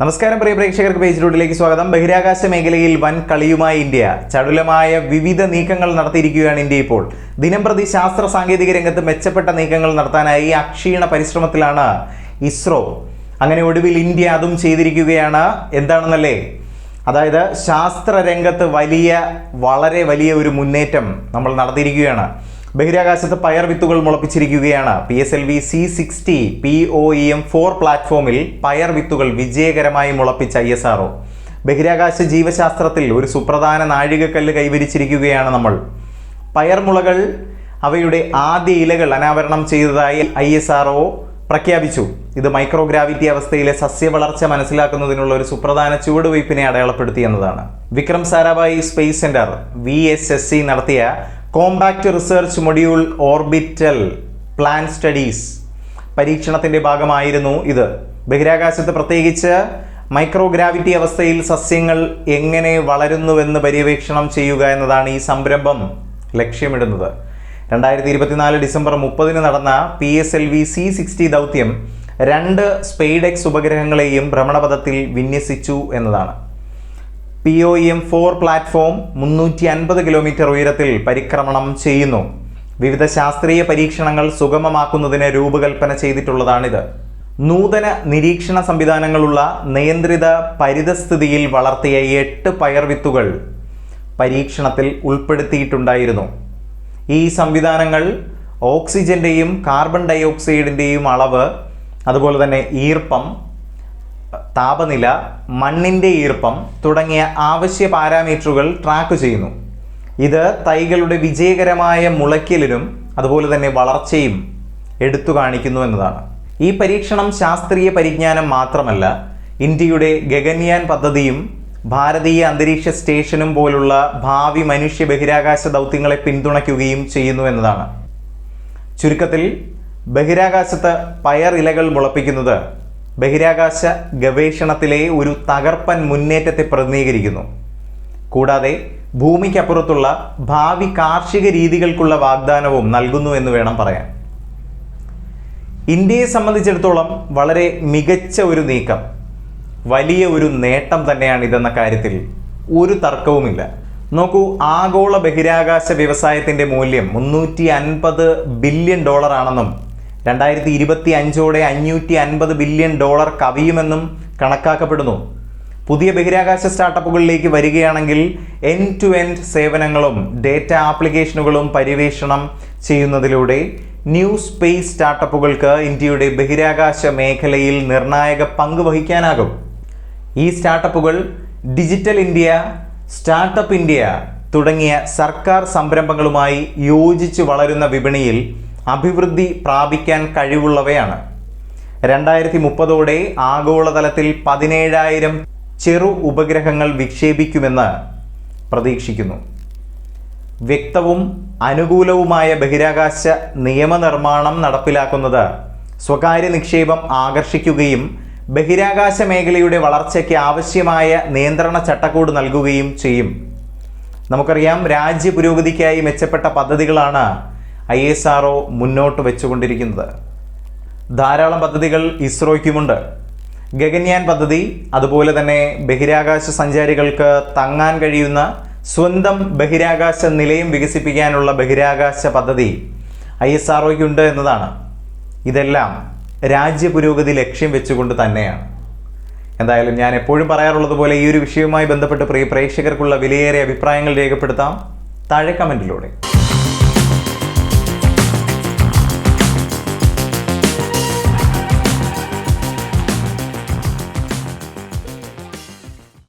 നമസ്കാരം പ്രിയ പ്രേക്ഷകർക്ക് പേജ് റൂട്ടിലേക്ക് സ്വാഗതം. ബഹിരാകാശ മേഖലയിൽ വൻ കളിയുമായി ഇന്ത്യ. ചടുലമായ വിവിധ നീക്കങ്ങൾ നടത്തിയിരിക്കുകയാണ് ഇന്ത്യ ഇപ്പോൾ. ദിനംപ്രതി ശാസ്ത്ര സാങ്കേതിക രംഗത്ത് മെച്ചപ്പെട്ട നീക്കങ്ങൾ നടത്താനായി അക്ഷീണ പരിശ്രമത്തിലാണ് ഇസ്രോ. അങ്ങനെ ഒടുവിൽ ഇന്ത്യ അതും ചെയ്തിരിക്കുകയാണ്. എന്താണെന്നല്ലേ? അതായത് ശാസ്ത്ര രംഗത്ത് വലിയ വളരെ വലിയ ഒരു മുന്നേറ്റം നമ്മൾ നടത്തിയിരിക്കുകയാണ്. ബഹിരാകാശത്ത് പയർ വിത്തുകൾ മുളപ്പിച്ചിരിക്കുകയാണ്. P S L V C sixty P O E M four പ്ലാറ്റ്ഫോമിൽ പയർ വിത്തുകൾ വിജയകരമായി മുളപ്പിച്ച ഐ എസ് ആർ ബഹിരാകാശ ജീവശാസ്ത്രത്തിൽ ഒരു സുപ്രധാന നാഴികക്കല്ല് കൈവരിച്ചിരിക്കുകയാണ് നമ്മൾ. പയർ മുളകൾ അവയുടെ ആദ്യ ഇലകൾ അനാവരണം ചെയ്തതായി ഐ എസ് ആർ പ്രഖ്യാപിച്ചു. ഇത് മൈക്രോഗ്രാവിറ്റി അവസ്ഥയിലെ സസ്യ വളർച്ച മനസ്സിലാക്കുന്നതിനുള്ള ഒരു സുപ്രധാന ചുവടുവയ്പ്പിനെ അടയാളപ്പെടുത്തി എന്നതാണ്. Vikram Sarabhai space centre V S S C നടത്തിയ compact research module orbital plant studies പരീക്ഷണത്തിന്റെ ഭാഗമായിരുന്നു ഇത്. ബഹിരാകാശത്ത് പ്രത്യേകിച്ച് മൈക്രോഗ്രാവിറ്റി അവസ്ഥയിൽ സസ്യങ്ങൾ എങ്ങനെ വളരുന്നുവെന്ന് പര്യവേക്ഷണം ചെയ്യുക എന്നതാണ് ഈ സംരംഭം ലക്ഷ്യമിടുന്നത്. രണ്ടായിരത്തി ഇരുപത്തിനാല് ഡിസംബർ മുപ്പതിന് നടന്ന P S L V C sixty ദൗത്യം രണ്ട് സ്പെയ്ഡെക്സ് ഉപഗ്രഹങ്ങളെയും ഭ്രമണപഥത്തിൽ വിന്യസിച്ചു എന്നതാണ്. P O M four platform മുന്നൂറ്റി അൻപത് കിലോമീറ്റർ ഉയരത്തിൽ പരിക്രമണം ചെയ്യുന്നു. വിവിധ ശാസ്ത്രീയ പരീക്ഷണങ്ങൾ സുഗമമാക്കുന്നതിന് രൂപകൽപ്പന ചെയ്തിട്ടുള്ളതാണിത്. നൂതന നിരീക്ഷണ സംവിധാനങ്ങളുള്ള നിയന്ത്രിത പരിതസ്ഥിതിയിൽ വളർത്തിയ എട്ട് പയർവിത്തുകൾ പരീക്ഷണത്തിൽ ഉൾപ്പെടുത്തിയിട്ടുണ്ടായിരുന്നു. ഈ സംവിധാനങ്ങൾ ഓക്സിജന്റെയും കാർബൺ ഡൈ ഡയോക്സൈഡിന്റെയും അളവ് അതുപോലെ തന്നെ ഈർപ്പം താപനില മണ്ണിന്റെ ഈർപ്പം തുടങ്ങിയ ആവശ്യ പാരാമീറ്ററുകൾ ട്രാക്ക് ചെയ്യുന്നു. ഇത് തൈകളുടെ വിജയകരമായ മുളയ്ക്കലിനും അതുപോലെ തന്നെ വളർച്ചയും എടുത്തു കാണിക്കുന്നു എന്നതാണ്. ഈ പരീക്ഷണം ശാസ്ത്രീയ പരിജ്ഞാനം മാത്രമല്ല ഇന്ത്യയുടെ ഗഗൻയാൻ പദ്ധതിയും ഭാരതീയ അന്തരീക്ഷ സ്റ്റേഷനും പോലുള്ള ഭാവി മനുഷ്യ ബഹിരാകാശ ദൗത്യങ്ങളെ പിന്തുണയ്ക്കുകയും ചെയ്യുന്നു എന്നതാണ്. ചുരുക്കത്തിൽ ബഹിരാകാശത്ത് പയർ ഇലകൾ മുളപ്പിക്കുന്നത് ബഹിരാകാശ ഗവേഷണത്തിലെ ഒരു തകർപ്പൻ മുന്നേറ്റത്തെ പ്രതിനിധീകരിക്കുന്നു. കൂടാതെ ഭൂമിക്കപ്പുറത്തുള്ള ഭാവി കാർഷിക രീതികൾക്കുള്ള വാഗ്ദാനവും നൽകുന്നു എന്ന് വേണം പറയാൻ. ഇന്ത്യയെ സംബന്ധിച്ചിടത്തോളം വളരെ മികച്ച ഒരു നീക്കം. വലിയ ഒരു നേട്ടം തന്നെയാണ് ഇതെന്ന കാര്യത്തിൽ ഒരു തർക്കവുമില്ല. നോക്കൂ ആഗോള ബഹിരാകാശ വ്യവസായത്തിന്റെ മൂല്യം മുന്നൂറ്റി അൻപത് ബില്യൺ ഡോളർ ആണെന്നും രണ്ടായിരത്തി ഇരുപത്തി അഞ്ചോടെ അഞ്ഞൂറ്റി അൻപത് ബില്യൺ ഡോളർ കവിയുമെന്നും കണക്കാക്കപ്പെടുന്നു. പുതിയ ബഹിരാകാശ സ്റ്റാർട്ടപ്പുകളിലേക്ക് വരികയാണെങ്കിൽ എൻ ടു എൻഡ് സേവനങ്ങളും ഡേറ്റ ആപ്ലിക്കേഷനുകളും പര്യവേഷണം ചെയ്യുന്നതിലൂടെ ന്യൂ സ്പേസ് സ്റ്റാർട്ടപ്പുകൾക്ക് ഇന്ത്യയുടെ ബഹിരാകാശ മേഖലയിൽ നിർണായക പങ്ക് വഹിക്കാനാകും. ഈ സ്റ്റാർട്ടപ്പുകൾ ഡിജിറ്റൽ ഇന്ത്യ സ്റ്റാർട്ടപ്പ് ഇന്ത്യ തുടങ്ങിയ സർക്കാർ സംരംഭങ്ങളുമായി യോജിച്ച് വളരുന്ന വിപണിയിൽ അഭിവൃദ്ധി പ്രാപിക്കാൻ കഴിവുള്ളവയാണ്. രണ്ടായിരത്തി മുപ്പതോടെ ആഗോളതലത്തിൽ പതിനേഴായിരം ചെറു ഉപഗ്രഹങ്ങൾ വിക്ഷേപിക്കുമെന്ന് പ്രതീക്ഷിക്കുന്നു. വ്യക്തവും അനുകൂലവുമായ ബഹിരാകാശ നിയമനിർമ്മാണം നടപ്പിലാക്കുന്നത് സ്വകാര്യ നിക്ഷേപം ആകർഷിക്കുകയും ബഹിരാകാശ മേഖലയുടെ വളർച്ചയ്ക്ക് ആവശ്യമായ നിയന്ത്രണ ചട്ടക്കൂട് നൽകുകയും ചെയ്യും. നമുക്കറിയാം രാജ്യ പുരോഗതിക്കായി മെച്ചപ്പെട്ട പദ്ധതികളാണ് ഐ എസ് ആർ മുന്നോട്ട് വെച്ചുകൊണ്ടിരിക്കുന്നത്. ധാരാളം പദ്ധതികൾ ഇസ്രോയ്ക്കുമുണ്ട്. ഗഗൻയാൻ പദ്ധതി അതുപോലെ തന്നെ ബഹിരാകാശ സഞ്ചാരികൾക്ക് തങ്ങാൻ കഴിയുന്ന സ്വന്തം ബഹിരാകാശ നിലയം വികസിപ്പിക്കാനുള്ള ബഹിരാകാശ പദ്ധതി ഐ എസ് ആർ ഒയ്ക്കുണ്ട് എന്നതാണ്. ഇതെല്ലാം രാജ്യ പുരോഗതി ലക്ഷ്യം വെച്ചുകൊണ്ട് തന്നെയാണ്. എന്തായാലും ഞാൻ എപ്പോഴും പറയാറുള്ളത് പോലെ ഈ ഒരു വിഷയവുമായി ബന്ധപ്പെട്ട് പ്രിയ പ്രേക്ഷകർക്കുള്ള വിലയേറിയ അഭിപ്രായങ്ങൾ രേഖപ്പെടുത്താം. താഴെ കമന്റിലൂടെ